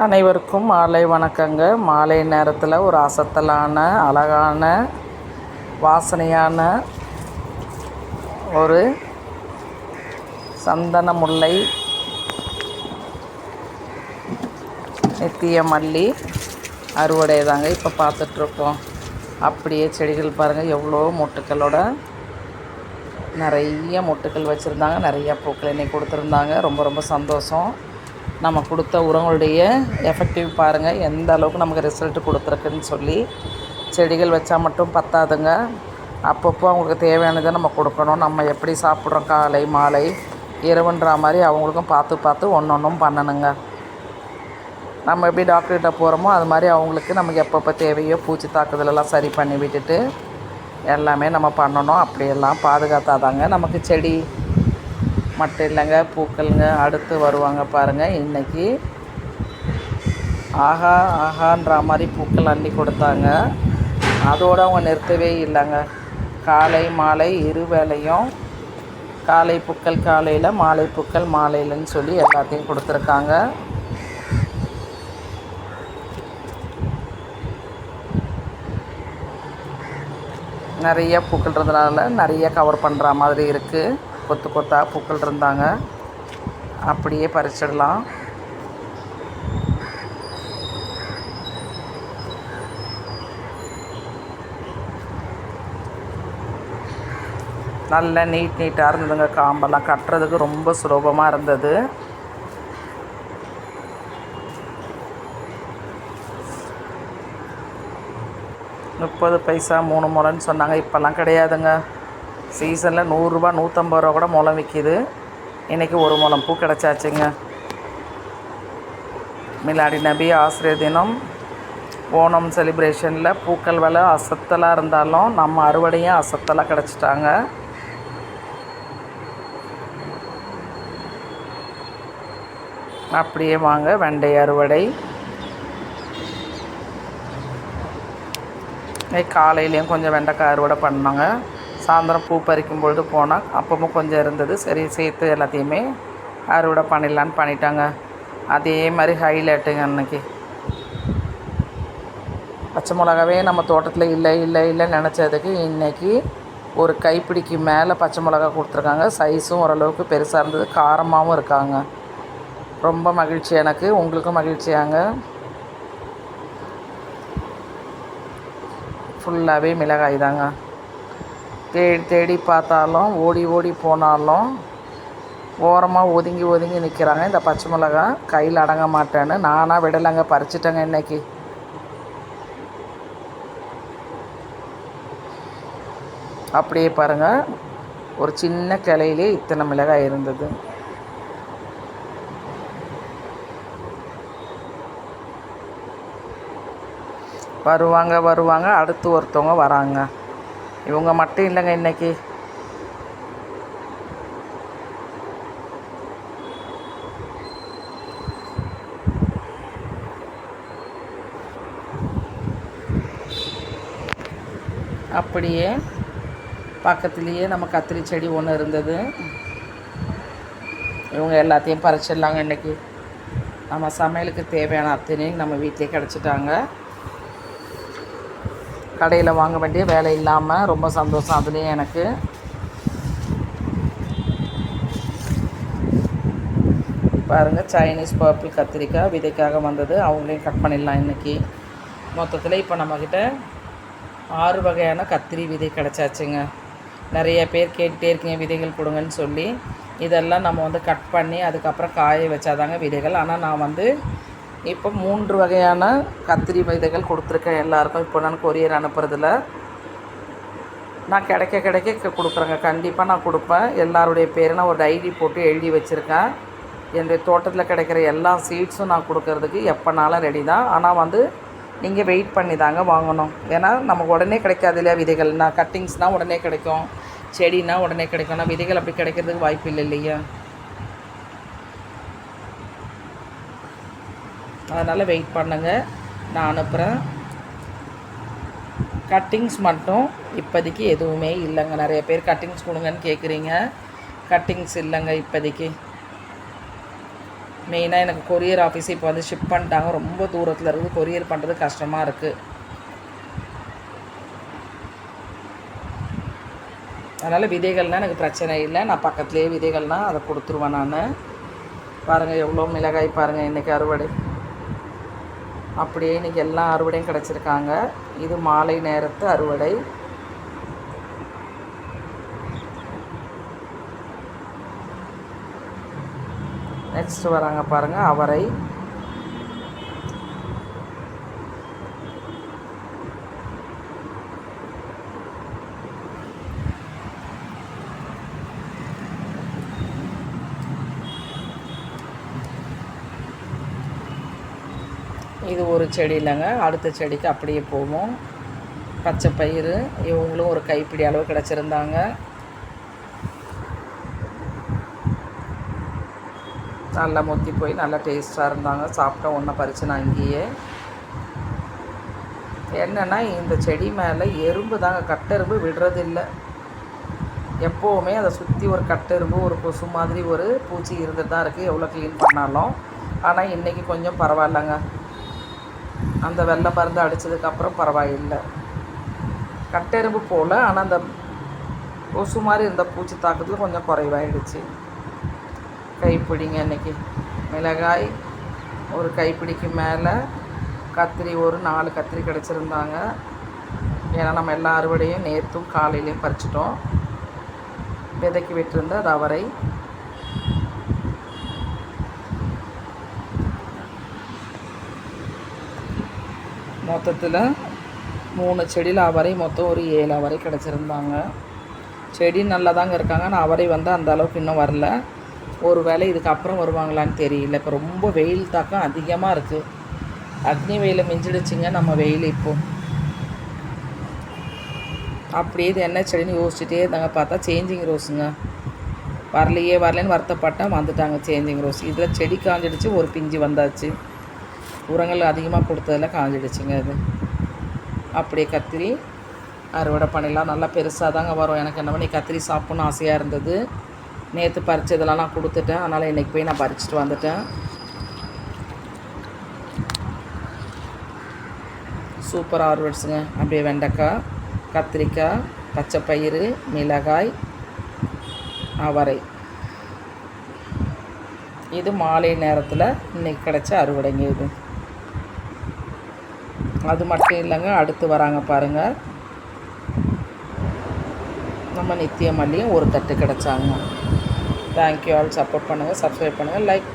அனைவருக்கும் மாலை வணக்கங்க. மாலை நேரத்தில் ஒரு அசத்தலான அழகான வாசனையான ஒரு சந்தன முல்லை நித்திய மல்லி அறுவடை தாங்க இப்போ பார்த்துட்ருக்கோம். அப்படியே செடிகள் பாருங்கள் எவ்வளோ மொட்டுக்களோட நிறைய மொட்டுக்கள் வச்சுருந்தாங்க. நிறைய பூக்கள் இன்னைக்கு கொடுத்துருந்தாங்க. ரொம்ப ரொம்ப சந்தோஷம். நம்ம கொடுத்த உரங்களுடைய எஃபெக்டிவ் பாருங்கள் எந்த அளவுக்கு நமக்கு ரிசல்ட் கொடுத்துருக்குன்னு சொல்லி. செடிகள் வச்சா மட்டும் பத்தாதுங்க. அப்பப்போ அவங்களுக்கு தேவையானதை நம்ம கொடுக்கணும். நம்ம எப்படி சாப்பிட்றோம் காலை மாலை இரவுன்ற மாதிரி அவங்களுக்கும் பார்த்து பார்த்து ஒன்று ஒன்றும் பண்ணணுங்க. நம்ம எப்படி டாக்டர்கிட்ட போகிறோமோ அது மாதிரி அவங்களுக்கு நமக்கு எப்பப்போ தேவையோ பூச்சி தாக்குதலெல்லாம் சரி பண்ணி விட்டுட்டு எல்லாமே நம்ம பண்ணணும். அப்படியெல்லாம் பாதுகாத்தாதாங்க நமக்கு செடி மட்டும் இல்லைங்க பூக்கள்ங்க. அடுத்து வருவாங்க பாருங்கள் இன்றைக்கி ஆஹா ஆஹான்ற மாதிரி பூக்கள் அள்ளி கொடுத்தாங்க. அதோடு அவங்க நிறுத்தவே இல்லைங்க. காலை மாலை இரு வேலையும் காலை பூக்கள் காலையில் மாலை பூக்கள் மாலையிலன்னு சொல்லி எல்லாத்தையும் கொடுத்துருக்காங்க. நிறைய பூக்கள் இருந்ததுனால நிறைய கவர் பண்ணுற மாதிரி இருக்குது கொத்து கொத்தாக பூக்கள் இருந்தாங்க. அப்படியே பறிச்சிடலாம். நல்ல நீட் நீட்டாக இருந்ததுங்க காம்பெல்லாம். கட்டுறதுக்கு ரொம்ப சுலபமாக இருந்தது. முப்பது பைசா மூணு முறைன்னு சொன்னாங்க. இப்போல்லாம் கிடையாதுங்க. சீசனில் நூறுரூபா நூற்றம்பது ரூபா கூட முளம் விற்கிது இன்றைக்கி ஒரு முளம் பூ கிடச்சாச்சுங்க. மிலாடி நபி ஆசிரியர் தினம். ஓணம் செலிப்ரேஷனில் பூக்கள் விலை அசத்தலாக இருந்தாலும் நம்ம அறுவடையும் அசத்தலாக கிடச்சிட்டாங்க. அப்படியே வாங்க வெண்டை அறுவடை. காலையிலையும் கொஞ்சம் வெண்டைக்காய் அறுவடை பண்ணாங்க. சாயந்தரம் பூ பறிக்கும் பொழுது போனால் அப்பவும் கொஞ்சம் இருந்தது. சரி சேர்த்து எல்லாத்தையுமே அறுவடை பண்ணிடலான்னு பண்ணிட்டாங்க. அதே மாதிரி ஹைலைட்டுங்க அன்னைக்கு. பச்சை மிளகாவே நம்ம தோட்டத்தில் இல்லை இல்லை இல்லைன்னு நினச்சதுக்கு இன்றைக்கி ஒரு கைப்பிடிக்கு மேலே பச்சை மிளகா கொடுத்துருக்காங்க. சைஸும் ஓரளவுக்கு பெருசாக இருந்தது. காரமாகவும் இருக்காங்க. ரொம்ப மகிழ்ச்சி எனக்கு. உங்களுக்கும் மகிழ்ச்சியாங்க. ஃபுல்லாகவே மிளகாய் தாங்க. தேடி தேடி பார்த்தாலும் ஓடி ஓடி போனாலும் ஓரமாக ஒதுங்கி ஒதுங்கி நிற்கிறாங்க இந்த பச்சை மிளகா கையில் அடங்க மாட்டேன்னு நானாக விடலைங்க. பறிச்சிட்டேங்க இன்றைக்கி அப்படியே பாருங்கள் ஒரு சின்ன கிளையிலே இத்தனை மிளகாய் இருந்தது. வருவாங்க வருவாங்க. அடுத்து ஒருத்தவங்க வராங்க. இவங்க மட்டும் இல்லைங்க இன்றைக்கி அப்படியே பக்கத்துலேயே நம்ம கத்திரி செடி ஒன்று இருந்தது. இவங்க எல்லாத்தையும் பறிச்சிடலாங்க இன்றைக்கி நம்ம சமையலுக்கு தேவையான அத்தனையும் நம்ம வீட்டிலே கிடச்சிட்டாங்க. கடையில் வாங்க வேண்டிய வேலை இல்லாமல் ரொம்ப சந்தோஷம் அதுலேயும் எனக்கு. பாருங்கள் சைனீஸ் பர்பிள் கத்திரிக்காய் விதைக்காக வந்தது. அவங்களையும் கட் பண்ணிடலாம் இன்றைக்கி மொத்தத்தில் இப்போ நம்மக்கிட்ட ஆறு வகையான கத்திரி விதை கிடச்சாச்சுங்க. நிறைய பேர் கேட்டுகிட்டே இருக்கீங்க விதைகள் கொடுங்கன்னு சொல்லி. இதெல்லாம் நம்ம வந்து கட் பண்ணி அதுக்கப்புறம் காய வச்சாதாங்க விதைகள். ஆனால் நான் வந்து இப்போ மூன்று வகையான கத்திரி விதைகள் கொடுத்துருக்கேன் எல்லாருக்கும். இப்போ நான் கொரியர் அனுப்புறதில் நான் கிடைக்க கிடைக்க கொடுக்குறேங்க. கண்டிப்பாக நான் கொடுப்பேன். எல்லாருடைய பேரை நான் ஒரு டைரி போட்டு எழுதி வச்சுருக்கேன். என்னுடைய தோட்டத்தில் கிடைக்கிற எல்லா சீட்ஸும் நான் கொடுக்கறதுக்கு எப்போனாலும் ரெடி தான். ஆனால் வந்து நீங்கள் வெயிட் பண்ணி தாங்க வாங்கணும். ஏன்னா நமக்கு உடனே கிடைக்காது இல்லையா விதைகள்? நான் கட்டிங்ஸ்னால் உடனே கிடைக்கும். செடினால் உடனே கிடைக்கும் ஆனால் விதைகள் அப்படி கிடைக்கிறதுக்கு வாய்ப்பு இல்லை இல்லையா? அதனால் வெயிட் பண்ணுங்கள் நான் அனுப்புகிறேன் கட்டிங்ஸ் மட்டும் இப்போதைக்கு எதுவுமே இல்லைங்க. நிறைய பேர் கட்டிங்ஸ் கொடுங்கன்னு கேட்குறீங்க. கட்டிங்ஸ் இல்லைங்க இப்போதைக்கு. மெயினாக எனக்கு கொரியர் ஆஃபீஸ் இப்போ வந்து ஷிப் பண்ணிட்டாங்க. ரொம்ப தூரத்தில் இருக்குது கொரியர் பண்ணுறது கஷ்டமாக இருக்குது அதனால் விதைகள்னால் எனக்கு பிரச்சனை இல்லை. நான் பக்கத்துலேயே விதைகள்னால் அதை கொடுத்துருவேன் நான். பாருங்கள் எவ்வளோ மிளகாய் பாருங்கள் இன்றைக்கி அறுவடை. அப்படியே இன்றைக்கி எல்லா அறுவடையும் கிடச்சிருக்காங்க. இது மாலை நேரத்து அறுவடை. நெக்ஸ்ட் வராங்க பாருங்கள் அவரை. இது ஒரு செடி இல்லைங்க. அடுத்த செடிக்கு அப்படியே போவோம். பச்சை பயிறு. இவங்களும் ஒரு கைப்பிடி அளவு கிடச்சிருந்தாங்க. நல்லா முத்தி போய் நல்லா டேஸ்ட்டாக இருந்தாங்க. சாப்பிட்டா ஒன்றை பறித்து நான் இங்கேயே என்னென்னா இந்த செடி மேலே எறும்பு தாங்க. கட்டெரும்பு விடுறதில்லை. எப்போவுமே அதை சுற்றி ஒரு கட்டெரும்பு ஒரு கொசு மாதிரி ஒரு பூச்சி இருந்துட்டு தான் இருக்குது எவ்வளோ க்ளீன் பண்ணாலும். ஆனால் இன்றைக்கி கொஞ்சம் பரவாயில்லைங்க. அந்த வெள்ளை மருந்து அடித்ததுக்கப்புறம் பரவாயில்லை. கட்டெரும்பு போல் ஆனால் அந்த கொசு மாதிரி இருந்த பூச்சி தாக்கத்தில் கொஞ்சம் குறைவாயிடுச்சு. கைப்பிடிங்க இன்றைக்கி மிளகாய் ஒரு கைப்பிடிக்கு மேலே கத்திரி ஒரு நாலு கத்திரி கிடச்சிருந்தாங்க. ஏன்னா நம்ம எல்லா அறுவடையும் நேற்றும் காலையிலையும் பறிச்சிட்டோம். விதைக்கு விட்டுருந்த ரவரை மொத்தத்தில் மூணு செடியில் அவரை மொத்தம் ஒரு ஏழு அவரை கிடச்சிருந்தாங்க. செடி நல்லா தாங்க இருக்காங்க. ஆனால் அவரை வந்து அந்த அளவுக்கு இன்னும் வரல. ஒரு வேளை இதுக்கப்புறம் வருவாங்களான்னு தெரியல. இப்போ ரொம்ப வெயில் தாக்கம் அதிகமாக இருக்குது அக்னி வெயில் மிஞ்சிடுச்சுங்க நம்ம வெயில் இப்போது அப்படியே இது என்ன செடின்னு யோசிச்சுட்டே இருந்தாங்க. பார்த்தா சேஞ்சிங் ரோஸுங்க. வரலையே வரலன்னு வருத்தப்பட்டேன். வந்துட்டாங்க சேஞ்சிங் ரோஸ். இதில் செடி காஞ்சிடுச்சு ஒரு பிஞ்சு வந்தாச்சு. உரங்கள் அதிகமாக கொடுத்ததில் காஞ்சிடுச்சுங்க அது. அப்படியே கத்திரி அறுவடை பண்ணிடலாம். நல்லா பெருசாக தாங்க வரும். எனக்கு என்ன பண்ணி கத்திரி சாப்பிட்ணுன்னு ஆசையாக இருந்தது. நேற்று பறித்ததெல்லாம் நான் கொடுத்துட்டேன். அதனால் இன்றைக்கி போய் நான் பறிச்சுட்டு வந்துட்டேன். சூப்பர் ஆர்வர்ட்ஸுங்க அப்படியே வெண்டைக்காய் கத்திரிக்காய் பச்சை பயிறு மிளகாய் அவரை. இது மாலை நேரத்தில் இன்றைக்கி கிடச்ச அறுவடைங்க இது. அது மட்டும் இல்லைங்க அடுத்து வராங்க பாருங்கள் நம்ம நித்திய மல்லியும் ஒரு தட்டு கிடச்சாங்க. தேங்க்யூ ஆல் சப்போர்ட் பண்ணுங்கள் சப்ஸ்கிரைப் பண்ணுங்கள் லைக்